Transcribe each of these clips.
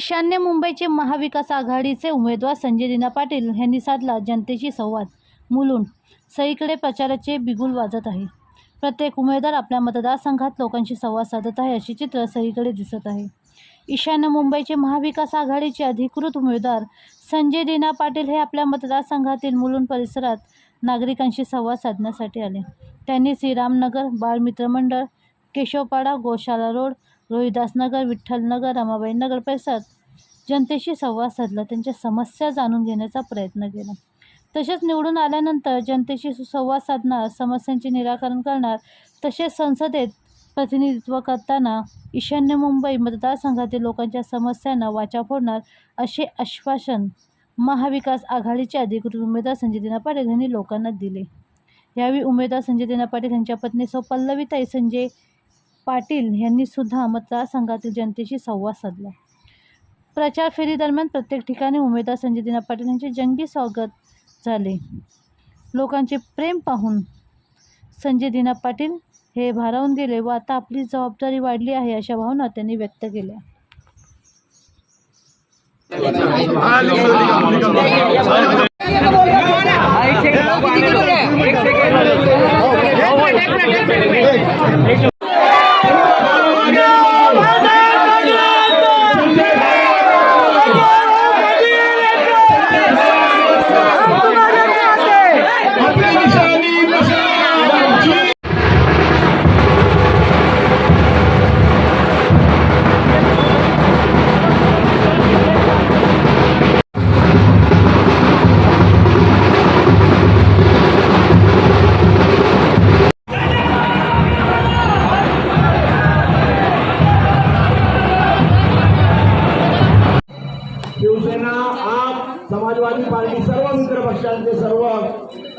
ईशान्य मुंबईचे महाविकास आघाडीचे उमेदवार संजय दिना पाटील यांनी साधला जनतेशी संवाद. मुलुंड सईकडे प्रचाराचे बिगुल वाजत आहे. प्रत्येक उमेदवार आपल्या मतदारसंघात लोकांशी संवाद साधत आहे असे चित्र सईकडे दिसत आहे. ईशान्य मुंबईचे महाविकास आघाडीचे अधिकृत उमेदवार संजय दिना पाटील हे आपल्या मतदारसंघातील मुलुंड परिसरात नागरिकांशी संवाद साधण्यासाठी आले. त्यांनी श्रीरामनगर बाळमित्र मंडळ केशवपाडा गोशाला रोड रोहिदासनगर विठ्ठलनगर रमाबाई नगर परिसरात जनतेशी संवाद साधला. त्यांच्या समस्या जाणून घेण्याचा प्रयत्न केला. तसेच निवडून आल्यानंतर जनतेशी सुसंवाद साधणार समस्यांचे निराकरण करणार तसेच संसदेत प्रतिनिधित्व करताना ईशान्य मुंबई मतदारसंघातील लोकांच्या समस्यांना वाचा फोडणार असे आश्वासन महाविकास आघाडीचे अधिकृत उमेदवार संजय दिना पाटील यांनी लोकांना दिले. यावेळी उमेदवार संजय दिना पाटील यांच्या पत्नी सौ पल्लवीताई संजय पाटील यांनी सुद्धा मतदारसंघातील जनतेशी संवाद साधला. प्रचार फेरीदरम्यान प्रत्येक ठिकाणी उमेदवार संजय दिना पाटील यांचे जंगी स्वागत झाले. लोकांचे प्रेम पाहून संजय दिना पाटील हे भारावून गेले व आता आपली जबाबदारी वाढली आहे अशा भावना त्यांनी व्यक्त केल्या. मित्र पक्षांचे सर्व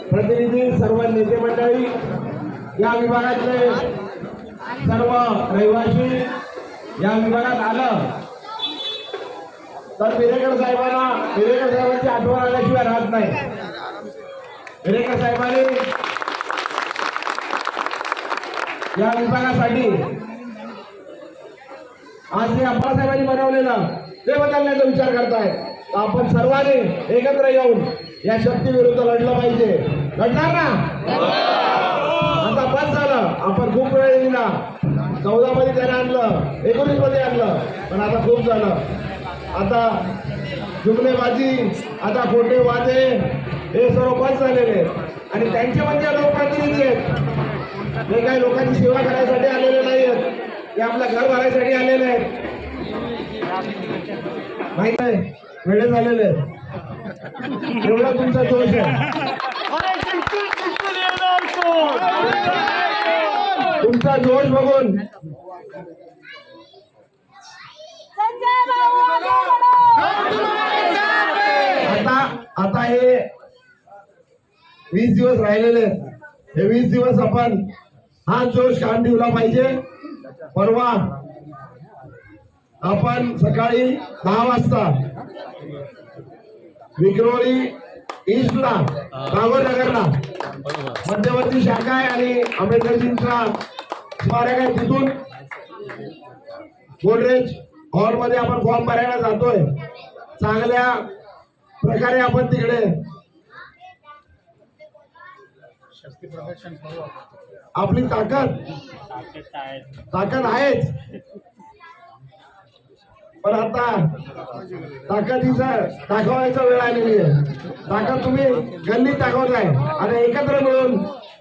प्रतिनिधी सर्व नेते मंडळी या विभागातले सर्व रहिवासी या विभागात आलं. तर बिरेकर साहेबांना बिरेकर साहेबांची आठवण आल्याशिवाय राहत नाही. बिरेकर साहेबांनी या विभागासाठी आज जे अप्पासाहेबांनी बनवलेलं ते बदलण्याचा विचार करतायत. आपण सर्वांनी एकत्र येऊन या शक्ती विरुद्ध लढलं पाहिजे. लढणार ना? आता बस झालं. आपण खूप वेळ दिला. चौदा मध्ये त्याने आणलं. एकोणीसमध्ये आणलं. पण आता खूप झालं. आता जुमलेबाजी आता खोटे वादे हे सर्व बस झालेले आणि त्यांचे म्हणजे लोकप्रतिनिधी आहेत. ते काही लोकांची सेवा करायसाठी आलेले नाही आहेत. ते आपलं घर भरायसाठी आलेले आहेत. माहीत आहे वेळे झालेले आहेत. एवढा तुमचा दोष आहे. तुमचा जोश बघून. आता आता हे वीस दिवस राहिलेले हे वीस दिवस आपण हा जोश काढून ठेवला पाहिजे. परवा आपण सकाळी दहा वाजता विक्रोळी ईस्टला नगरला मध्यवर्ती शाखा आहे आणि आंबेडकरजींचा स्मारक आहे तिथून. गोदरेज हॉलमध्ये आपण फॉर्म भरायला जातोय. चांगल्या प्रकारे आपण तिकडे आपली ताकद ताकद आहेच. पण आता ताकदीचा दाखवायचा वेळ आलेली आहे. ताकद तुम्ही गल्लीत दाखवत आहे आणि एकत्र मिळून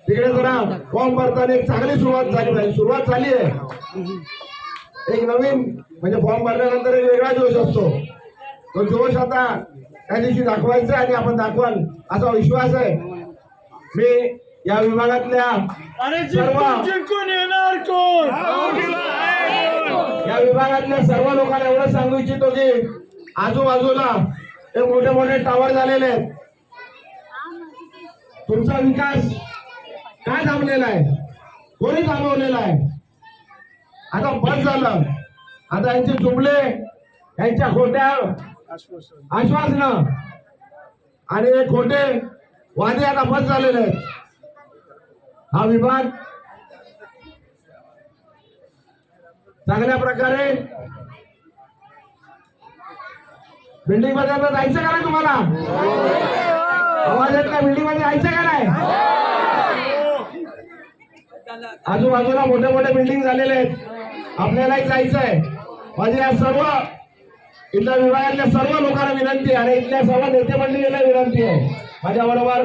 तिकडे जरा फॉर्म भरताना एक चांगली सुरुवात झाली पाहिजे. सुरुवात झाली आहे. एक नवीन म्हणजे फॉर्म भरल्यानंतर एक वेगळा जोश असतो. तो जोश आता त्या दिवशी दाखवायचा आणि आपण दाखवाल असा विश्वास आहे. मी या विभागातल्या सर्व जिंकून येणार कोण? या विभागातल्या सर्व लोकांना एवढं सांगू इच्छितो की आजूबाजूला हे मोठे मोठे टावर झालेले आहेत. तुमचा विकास काय थांबलेला आहे? कोणी थांबवलेला आहे? आता बस झालं. आता यांचे जुमले यांच्या खोट्या आश्वासन आणि हे खोटे वादे आता बस झालेले आहेत. हा विभाग चांगल्या प्रकारे. बिल्डिंगमध्ये आता जायचं का नाही तुम्हाला? आवाज येत नाही. बिल्डिंगमध्ये जायचं का नाही? आजूबाजूला मोठे मोठे बिल्डिंग झालेले आहेत. आपल्यालाही जायचं आहे माझी या सर्व इथल्या विभागातल्या सर्व लोकांना विनंती आणि इथल्या सर्व नेते मंडळीला विनंती आहे. माझ्या बरोबर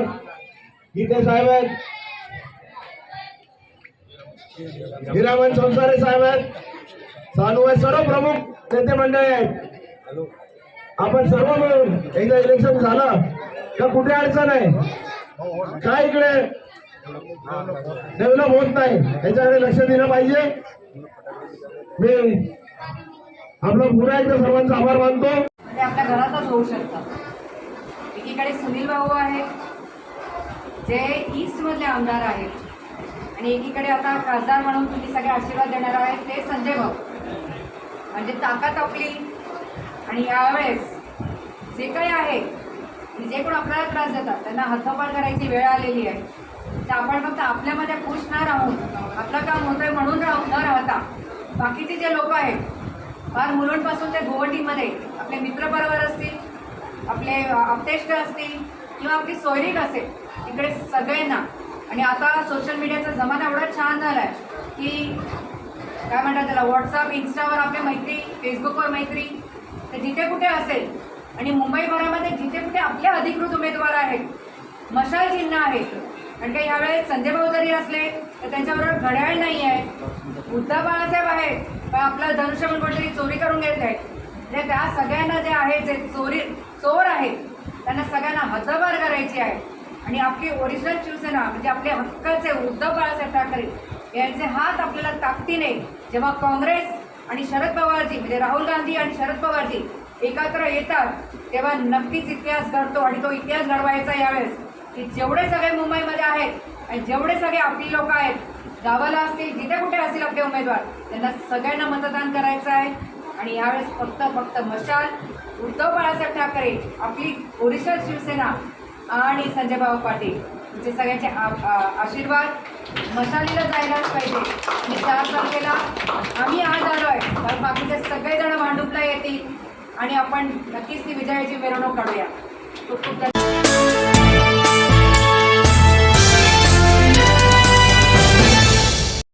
गीते साहेब आहेत. हिरामन संसारे साहेब आहेत. चालू आहे सर्व प्रमुख नेते मंडळी आहेत. आपण सर्व मिळून एकदा इलेक्शन झालं तर कुठे अडचण आहे? काय इकडे? डेव्हलप होत नाही. याच्याकडे लक्ष दिलं पाहिजे. मी आपलं पुन्हा एकदा सर्वांचा आभार मानतो. ते आपल्या घरातच होऊ शकतात एकीकडे सुनील भाऊ आहेत जे ईस्टमधले आमदार आहेत. आणि एकीकडे आता खासदार म्हणून तुम्ही सगळे आशीर्वाद देणार आहेत ते संजय भाऊ. म्हणजे ताकद आपली. आणि यावेळेस जे काही आहे म्हणजे जे कोण आपल्याला त्रास देतात त्यांना हद्दपार करायची वेळ आलेली आहे. तर आपण फक्त आपल्यामध्ये खुश न राहून आपलं काम होतंय म्हणून राहू न राहता बाकीचे जे लोक आहेत फार मुलुंडपासून ते गुवाहाटीमध्ये आपले मित्रपरिवार असतील आपले आपतेष्ट असतील किंवा आपली सोयरीक असेल इकडे सगळ्यांना. आणि आता सोशल मीडियाचा जमाना एवढा छान झाला आहे की काय म्हणतात त्याला? व्हॉट्सअप इन्स्टावर आपल्या मैत्री फेसबुकवर मैत्री. तर जिथे कुठे असेल आणि मुंबईभरामध्ये जिथे कुठे आपले अधिकृत उमेदवार आहेत मशाल चिन्ह आहेत कारण काही यावेळेस संजय भाऊ जरी असले तर त्यांच्याबरोबर घड्याळ नाही आहे. उद्धव बाळासाहेब आहेत पण आपलं धनुष्यबाण कोणतरी चोरी करून घेत आहेत म्हणजे त्या सगळ्यांना जे आहे जे चोरी चोर आहेत त्यांना सगळ्यांना हद्दपार करायची आहे. आणि आपली ओरिजिनल शिवसेना म्हणजे आपले हक्काचे उद्धव बाळासाहेब ठाकरे यांचे हात आपल्याला ताकदीने जेव्हा काँग्रेस आणि शरद पवारजी म्हणजे राहुल गांधी आणि शरद पवारजी एकत्र येतात तेव्हा नक्कीच इतिहास घडतो आणि तो इतिहास घडवायचा यावेळेस की जेवढे सगळे मुंबईमध्ये आहेत आणि जेवढे सगळे आपली लोक आहेत गावाला असतील जिथे कुठे असतील आपले उमेदवार त्यांना सगळ्यांना मतदान करायचं आहे. आणि यावेळेस फक्त फक्त मशाल उद्धव बाळासाहेब ठाकरे आपली ओरिसा शिवसेना आणि संजय भाऊ पाटील तुमचे सगळ्यांचे आ- आशीर्वाद. मशालीला जायलाच पाहिजे. मी चार तारखेला आम्ही आज आलो आहे तर बाकीचे सगळेजण भांडुपला येतील. आणि आपण नक्कीच ती विजयाची मिरवणूक काढूया. खूप खूप